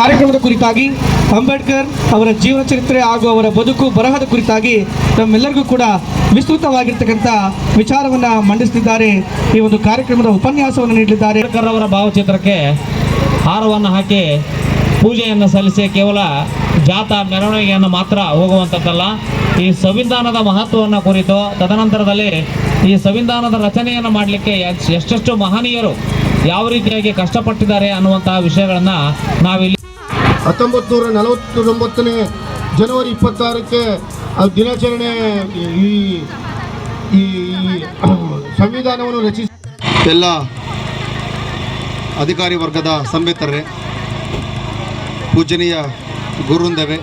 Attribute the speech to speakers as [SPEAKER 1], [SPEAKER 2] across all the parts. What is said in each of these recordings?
[SPEAKER 1] ಕಾರ್ಯಕ್ರಮದ ಕುರಿತಾಗಿ ಅಂಬೇಡ್ಕರ್ ಅವರ ಜೀವನ ಚರಿತ್ರೆ ಹಾಗೂ ಅವರ ಬದುಕು ಬರಹದ ಕುರಿತಾಗಿ ನಮ್ಮೆಲ್ಲರಿಗೂ ಕೂಡ ವಿಸ್ತೃತವಾಗಿರ್ತಕ್ಕಂಥ ವಿಚಾರವನ್ನ ಮಂಡಿಸುತ್ತಿದ್ದಾರೆ ಈ ಒಂದು ಕಾರ್ಯಕ್ರಮದ ಉಪನ್ಯಾಸವನ್ನು ನೀಡಲಿದ್ದಾರೆ.
[SPEAKER 2] ಅಂಬೇಡ್ಕರ್ ಅವರ ಭಾವಚಿತ್ರಕ್ಕೆ ಹಾರವನ್ನು ಹಾಕಿ ಪೂಜೆಯನ್ನು ಸಲ್ಲಿಸಿ ಕೇವಲ ಜಾಥಾ ಮೆರವಣಿಗೆಯನ್ನು ಮಾತ್ರ ಹೋಗುವಂಥದ್ದಲ್ಲ, ಈ ಸಂವಿಧಾನದ ಮಹತ್ವವನ್ನು ಕುರಿತು ತದನಂತರದಲ್ಲಿ ಈ ಸಂವಿಧಾನದ ರಚನೆಯನ್ನು ಮಾಡಲಿಕ್ಕೆ ಎಷ್ಟೆಷ್ಟು ಮಹನೀಯರು ಯಾವ ರೀತಿಯಾಗಿ ಕಷ್ಟಪಟ್ಟಿದ್ದಾರೆ ಅನ್ನುವಂತಹ ವಿಷಯಗಳನ್ನು ನಾವಿಲ್ಲಿ
[SPEAKER 3] ಹತ್ತೊಂಬತ್ತು ನೂರ ನಲವತ್ತೊಂಬತ್ತನೇ ಜನವರಿ ಇಪ್ಪತ್ತಾರಕ್ಕೆ ಆ ದಿನಾಚರಣೆ ಈ ಈ ಸಂವಿಧಾನವನ್ನು ರಚಿಸಿ
[SPEAKER 4] ಎಲ್ಲ ಅಧಿಕಾರಿ ವರ್ಗದ ಸಂಬೇತರೇ ಪೂಜನೀಯ ಗುರುವೃಂದವೆ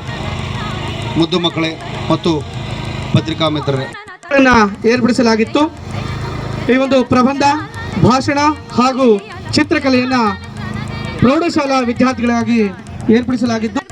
[SPEAKER 4] ಮುದ್ದು ಮಕ್ಕಳೇ ಮತ್ತು ಪತ್ರಿಕಾ ಮಿತ್ರರೇ.
[SPEAKER 1] ಏರ್ಪಡಿಸಲಾಗಿತ್ತು. ಈ ಒಂದು ಪ್ರಬಂಧ ಭಾಷಣ ಹಾಗೂ ಚಿತ್ರಕಲೆಯನ್ನು ಪ್ರೌಢಶಾಲಾ ವಿದ್ಯಾರ್ಥಿಗಳಾಗಿ ಏರ್ಪಡಿಸಲಾಗಿದ್ದು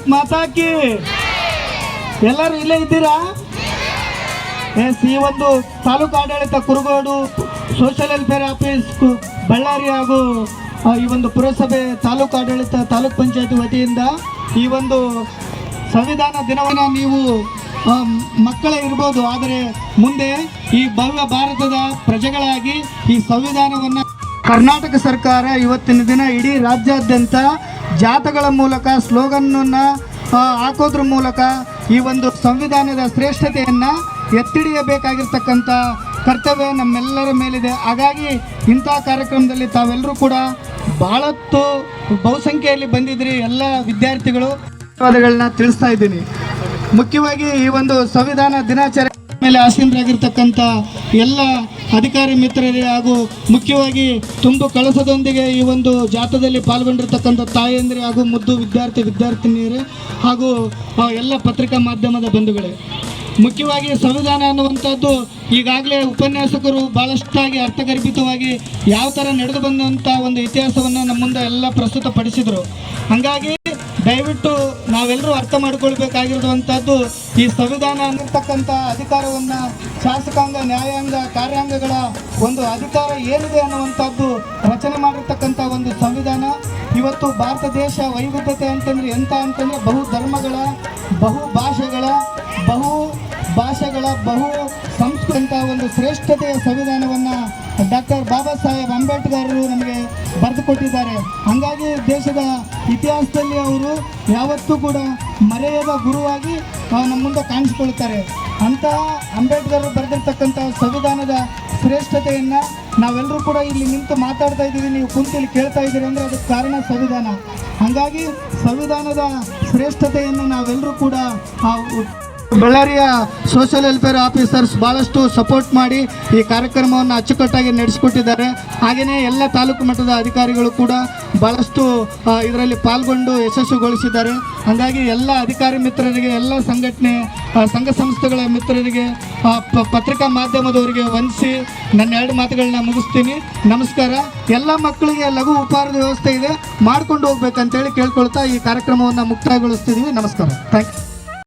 [SPEAKER 1] ಭಾರತ್ ಮಾತಾಕಿ ಎಲ್ಲರೂ ಇಲ್ಲೇ ಇದ್ದೀರಾ? ಎಸ್ ಈ ಒಂದು ತಾಲೂಕು ಆಡಳಿತ Kurugodu social welfare office Ballari ಹಾಗೂ ಈ ಒಂದು ಪುರಸಭೆ ತಾಲೂಕು ಆಡಳಿತ, ತಾಲೂಕ್ ಪಂಚಾಯತಿ ವತಿಯಿಂದ ಈ ಒಂದು ಸಂವಿಧಾನ ದಿನವನ್ನು ನೀವು ಮಕ್ಕಳೇ ಇರ್ಬೋದು. ಆದರೆ ಮುಂದೆ ಈ ಭವ್ಯ ಭಾರತದ ಪ್ರಜೆಗಳಾಗಿ ಈ ಸಂವಿಧಾನವನ್ನು ಕರ್ನಾಟಕ ಸರ್ಕಾರ ಇವತ್ತಿನ ದಿನ ಇಡೀ ರಾಜ್ಯಾದ್ಯಂತ ಜಾಥಗಳ ಮೂಲಕ, ಸ್ಲೋಗನ್ನನ್ನು ಹಾಕೋದ್ರ ಮೂಲಕ ಈ ಒಂದು ಸಂವಿಧಾನದ ಶ್ರೇಷ್ಠತೆಯನ್ನು ಎತ್ತಿಡಿಯಬೇಕಾಗಿರ್ತಕ್ಕಂಥ ಕರ್ತವ್ಯ ನಮ್ಮೆಲ್ಲರ ಮೇಲಿದೆ. ಹಾಗಾಗಿ ಇಂಥ ಕಾರ್ಯಕ್ರಮದಲ್ಲಿ ತಾವೆಲ್ಲರೂ ಕೂಡ ಬಹಳತ್ತು ಬಹುಸಂಖ್ಯೆಯಲ್ಲಿ ಬಂದಿದ್ರಿ ಎಲ್ಲ ವಿದ್ಯಾರ್ಥಿಗಳು. ಧನ್ಯವಾದಗಳನ್ನ ತಿಳಿಸ್ತಾ ಇದ್ದೀನಿ. ಮುಖ್ಯವಾಗಿ ಈ ಒಂದು ಸಂವಿಧಾನ ದಿನಾಚರಣೆ ಮೇಲೆ ಆಸೀನರಾಗಿರ್ತಕ್ಕಂಥ ಎಲ್ಲ ಅಧಿಕಾರಿ ಮಿತ್ರರೇ ಹಾಗೂ ಮುಖ್ಯವಾಗಿ ತುಂಬು ಕಳಸದೊಂದಿಗೆ ಈ ಒಂದು ಜಾಥಾದಲ್ಲಿ ಪಾಲ್ಗೊಂಡಿರ್ತಕ್ಕಂಥ ತಾಯಂದಿರೇ ಹಾಗೂ ಮುದ್ದು ವಿದ್ಯಾರ್ಥಿ ವಿದ್ಯಾರ್ಥಿನಿಯರೇ ಹಾಗೂ ಎಲ್ಲ ಪತ್ರಿಕಾ ಮಾಧ್ಯಮದ ಬಂಧುಗಳೇ. ಮುಖ್ಯವಾಗಿ ಸಂವಿಧಾನ ಅನ್ನುವಂಥದ್ದು ಈಗಾಗಲೇ ಉಪನ್ಯಾಸಕರು ಭಾಳಷ್ಟಾಗಿ ಅರ್ಥಗರ್ಭಿತವಾಗಿ ಯಾವ ಥರ ನಡೆದು ಬಂದಂಥ ಒಂದು ಇತಿಹಾಸವನ್ನು ನಮ್ಮ ಮುಂದೆ ಎಲ್ಲ ಪ್ರಸ್ತುತಪಡಿಸಿದರು. ಹಾಗಾಗಿ ದಯವಿಟ್ಟು ನಾವೆಲ್ಲರೂ ಅರ್ಥ ಮಾಡ್ಕೊಳ್ಬೇಕಾಗಿರುವಂಥದ್ದು ಈ ಸಂವಿಧಾನ ಅನ್ನಿರ್ತಕ್ಕಂಥ ಅಧಿಕಾರವನ್ನು ಶಾಸಕಾಂಗ, ನ್ಯಾಯಾಂಗ, ಕಾರ್ಯಾಂಗಗಳ ಒಂದು ಅಧಿಕಾರ ಏನಿದೆ ಅನ್ನುವಂಥದ್ದು ರಚನೆ ಮಾಡಿರ್ತಕ್ಕಂಥ ಒಂದು ಸಂವಿಧಾನ. ಇವತ್ತು ಭಾರತ ದೇಶ ವೈವಿಧ್ಯತೆ ಅಂತಂದ್ರೆ ಎಂತ ಅಂತಂದ್ರೆ ಬಹು ಧರ್ಮಗಳ, ಬಹು ಭಾಷೆಗಳ ಬಹು ಭಾಷೆಗಳ, ಬಹು ಸಂಸ್ಕೃತ ಒಂದು ಶ್ರೇಷ್ಠತೆಯ ಸಂವಿಧಾನವನ್ನು ಡಾಕ್ಟರ್ ಬಾಬಾ ಸಾಹೇಬ್ ಅಂಬೇಡ್ಕರ್ ಕೊಟ್ಟಿದ್ದಾರೆ ಹಾಗಾಗಿ ದೇಶದ ಇತಿಹಾಸದಲ್ಲಿ ಅವರು ಯಾವತ್ತೂ ಕೂಡ ಮರೆಯದ ಗುರುವಾಗಿ ನಮ್ಮ ಮುಂದೆ ಕಾಣಿಸಿಕೊಳ್ತಾರೆ ಅಂತಹ ಅಂಬೇಡ್ಕರ್ ಬರೆದಿರ್ತಕ್ಕಂಥ ಸಂವಿಧಾನದ ಶ್ರೇಷ್ಠತೆಯನ್ನು ನಾವೆಲ್ಲರೂ ಕೂಡ ಇಲ್ಲಿ ನಿಂತು ಮಾತಾಡ್ತಾ ಇದ್ದೀವಿ, ನೀವು ಕುಂತು ಇಲ್ಲಿ ಕೇಳ್ತಾ ಇದ್ದೀರಿ ಅಂದರೆ ಅದಕ್ಕೆ ಕಾರಣ ಸಂವಿಧಾನ. ಹಾಗಾಗಿ ಸಂವಿಧಾನದ ಶ್ರೇಷ್ಠತೆಯನ್ನು ನಾವೆಲ್ಲರೂ ಕೂಡ ಬಳ್ಳಾರಿಯ ಸೋಷಿಯಲ್ ವೆಲ್ಫೇರ್ ಆಫೀಸರ್ಸ್ ಭಾಳಷ್ಟು ಸಪೋರ್ಟ್ ಮಾಡಿ ಈ ಕಾರ್ಯಕ್ರಮವನ್ನು ಅಚ್ಚುಕಟ್ಟಾಗಿ ನಡೆಸಿಕೊಟ್ಟಿದ್ದಾರೆ. ಹಾಗೆಯೇ ಎಲ್ಲ ತಾಲೂಕು ಮಟ್ಟದ ಅಧಿಕಾರಿಗಳು ಕೂಡ ಭಾಳಷ್ಟು ಇದರಲ್ಲಿ ಪಾಲ್ಗೊಂಡು ಯಶಸ್ವಿಗೊಳಿಸಿದ್ದಾರೆ ಹಾಗಾಗಿ ಎಲ್ಲ ಅಧಿಕಾರಿ ಮಿತ್ರರಿಗೆ, ಎಲ್ಲ ಸಂಘಟನೆ ಸಂಘ ಸಂಸ್ಥೆಗಳ ಮಿತ್ರರಿಗೆ ಪತ್ರಿಕಾ ಮಾಧ್ಯಮದವರಿಗೆ ವಂದಿಸಿ ನನ್ನ ಎರಡು ಮಾತುಗಳನ್ನ ಮುಗಿಸ್ತೀನಿ. ನಮಸ್ಕಾರ. ಎಲ್ಲ ಮಕ್ಕಳಿಗೆ ಲಘು ಉಪಹಾರದ ವ್ಯವಸ್ಥೆ ಇದೆ. ಮಾಡ್ಕೊಂಡು ಹೋಗ್ಬೇಕಂತೇಳಿ ಕೇಳ್ಕೊಳ್ತಾ ಈ ಕಾರ್ಯಕ್ರಮವನ್ನು ಮುಕ್ತಾಯಗೊಳಿಸ್ತಿದ್ದೀವಿ ನಮಸ್ಕಾರ. Thank you